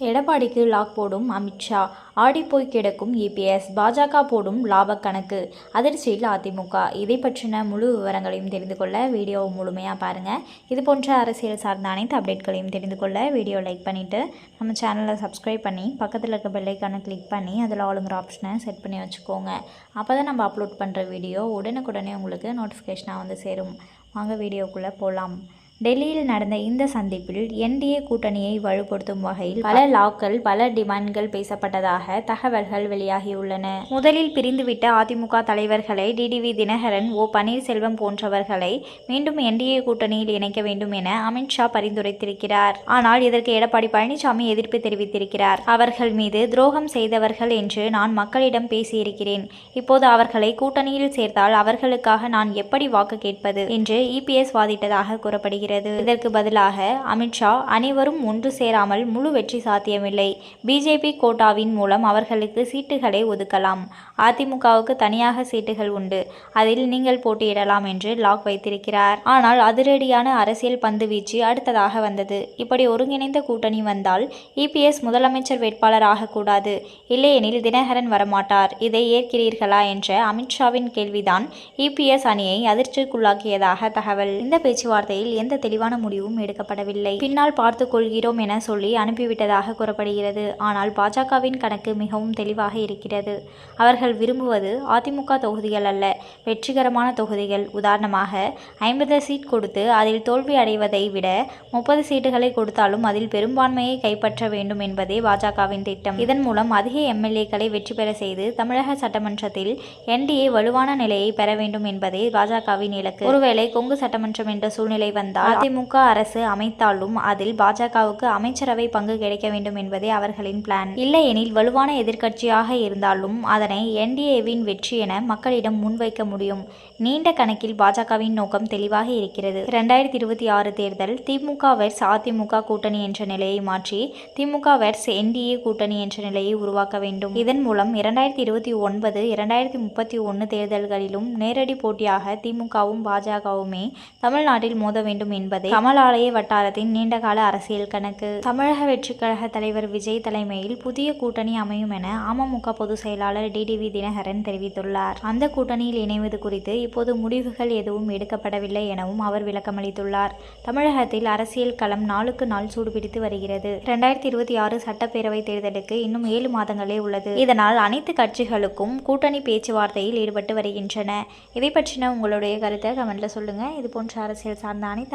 எடப்பாடிக்கு லாக் போடும் அமித்ஷா ஆடிப்போய் கிடக்கும் இபிஎஸ் பாஜக போடும் லாபக் கணக்கு. அதிர்ச்சியில் அதிமுக. இதை பற்றின முழு விவரங்களையும் தெரிந்து கொள்ள வீடியோவை முழுமையாக பாருங்கள் இது போன்ற அரசியல் சார்ந்த அனைத்து அப்டேட்களையும் தெரிந்து கொள்ள வீடியோ லைக் பண்ணிவிட்டு நம்ம சேனலை சப்ஸ்கிரைப் பண்ணி பக்கத்தில் இருக்க பெல்லைக்கான கிளிக் பண்ணி அதில் ஆளுங்கிற ஆப்ஷனை செட் பண்ணி வச்சுக்கோங்க. அப்போ தான் நம்ம அப்லோட் பண்ணுற வீடியோ உடனுக்குடனே உங்களுக்கு நோட்டிஃபிகேஷனாக வந்து சேரும். வாங்க வீடியோக்குள்ளே போகலாம் டெல்லியில் நடந்த இந்த சந்திப்பில் என்டிஏ கூட்டணியை வலுப்படுத்தும் வகையில் பல லாக்கள் பல டிமாண்ட்கள் பேசப்பட்டதாக தகவல்கள் வெளியாகியுள்ளன. முதலில் பிரிந்துவிட்ட அதிமுக தலைவர்களை டிடிவி தினகரன் ஓ பன்னீர்செல்வம் போன்றவர்களை மீண்டும் என்டிஏ கூட்டணியில் இணைக்க வேண்டும் என அமித்ஷா பரிந்துரைத்திருக்கிறார். ஆனால் இதற்கு எடப்பாடி பழனிசாமி எதிர்ப்பு தெரிவித்திருக்கிறார். அவர்கள் மீது துரோகம் செய்தவர்கள் என்று நான் மக்களிடம் பேசியிருக்கிறேன். இப்போது அவர்களை கூட்டணியில் சேர்த்தால் அவர்களுக்காக நான் எப்படி வாக்கு கேட்பது? என்று இபிஎஸ் வாதிட்டதாக கூறப்படுகிறது. இதற்கு பதிலாக அமித்ஷா அனைவரும் ஒன்று சேராமல் முழு வெற்றி சாத்தியமில்லை. பிஜேபி கோட்டாவின் மூலம் அவர்களுக்கு சீட்டுகளை ஒதுக்கலாம். அதிமுகவுக்கு தனியாக சீட்டுகள் உண்டு. அதில் நீங்கள் போட்டியிடலாம் என்று லாக் வைத்திருக்கிறார். ஆனால் அதிரடியான அரசியல் பந்து வீச்சு அடுத்ததாக வந்தது. இப்படி ஒருங்கிணைந்த கூட்டணி வந்தால் இபிஎஸ் முதலமைச்சர் வேட்பாளர் ஆகக்கூடாது இல்லையெனில் தினகரன் வரமாட்டார். இதை ஏற்கிறீர்களா என்ற அமித்ஷாவின் கேள்விதான் இபிஎஸ் அணியை அதிர்ச்சிக்குள்ளாக்கியதாக தகவல். இந்த பேச்சுவார்த்தையில் எந்த தெளிவான முடிவும் எடுக்கப்படவில்லை. பின்னால் பார்த்து கொள்கிறோம் என சொல்லி அனுப்பிவிட்டதாக கூறப்படுகிறது. ஆனால் பாஜகவின் கணக்கு மிகவும் தெளிவாக இருக்கிறது. அவர்கள் விரும்புவது அதிமுக தொகுதிகள் அல்ல வெற்றிகரமான தொகுதிகள். உதாரணமாக ஐம்பது சீட் கொடுத்து அதில் தோல்வி அடைவதை விட முப்பது சீட்டுகளை கொடுத்தாலும் அதில் பெரும்பான்மையை கைப்பற்ற வேண்டும் என்பதே பாஜகவின் திட்டம். இதன் மூலம் அதிக எம்எல்ஏக்களை வெற்றி பெற செய்து தமிழக சட்டமன்றத்தில் என்டிஏ வலுவான நிலையை பெற வேண்டும் என்பதே பாஜகவின் இலக்கு. ஒருவேளை கொங்கு சட்டமன்றம் என்ற சூழ்நிலை வந்தால் அதிமுக அரசு அமைத்தாலும் அதில் பாஜகவுக்கு அமைச்சரவை பங்கு கிடைக்க வேண்டும் என்பதே அவர்களின் பிளான் இல்லையெனில் வலுவான எதிர்க்கட்சியாக இருந்தாலும் அதனை என்டிஏவின் வெற்றி என மக்களிடம் முன்வைக்க முடியும். நீண்ட கணக்கில் பாஜகவின் நோக்கம் தெளிவாக இருக்கிறது. இரண்டாயிரத்தி இருபத்தி ஆறு தேர்தல் திமுக வெர்ஸ் அதிமுக கூட்டணி என்ற நிலையை மாற்றி திமுக வெர்ஸ் என்டிஏ கூட்டணி என்ற நிலையை உருவாக்க வேண்டும். இதன் மூலம் இரண்டாயிரத்தி இருபத்தி ஒன்பது இரண்டாயிரத்தி முப்பத்தி ஒன்று தேர்தல்களிலும் நேரடி போட்டியாக திமுகவும் பாஜகவுமே தமிழ்நாட்டில் மோத வேண்டும் என்பதே கமலாலய வட்டாரத்தின் நீண்டகால அரசியல் கணக்கு. தமிழக வெற்றிக் கழக தலைவர் விஜய் தலைமையில் புதிய கூட்டணி அமையும் என அமமுக பொதுச் செயலாளர் டிடிவி தினகரன் தெரிவித்துள்ளார். அந்த கூட்டணியில் இணைவது குறித்து இப்போது முடிவுகள் எதுவும் எடுக்கப்படவில்லை எனவும் அவர் விளக்கமளித்துள்ளார். தமிழகத்தில் அரசியல் களம் நாளுக்கு நாள் சூடுபிடித்து வருகிறது. இரண்டாயிரத்தி இருபத்தி ஆறு சட்டப்பேரவை தேர்தலுக்கு இன்னும் ஏழு மாதங்களே உள்ளது. இதனால் அனைத்து கட்சிகளுக்கும் கூட்டணி பேச்சுவார்த்தையில் ஈடுபட்டு வருகின்றன. இதை பற்றின உங்களுடைய கருத்தை கமெண்ட்ல சொல்லுங்க. இது போன்ற அரசியல் சார்ந்த அனைத்து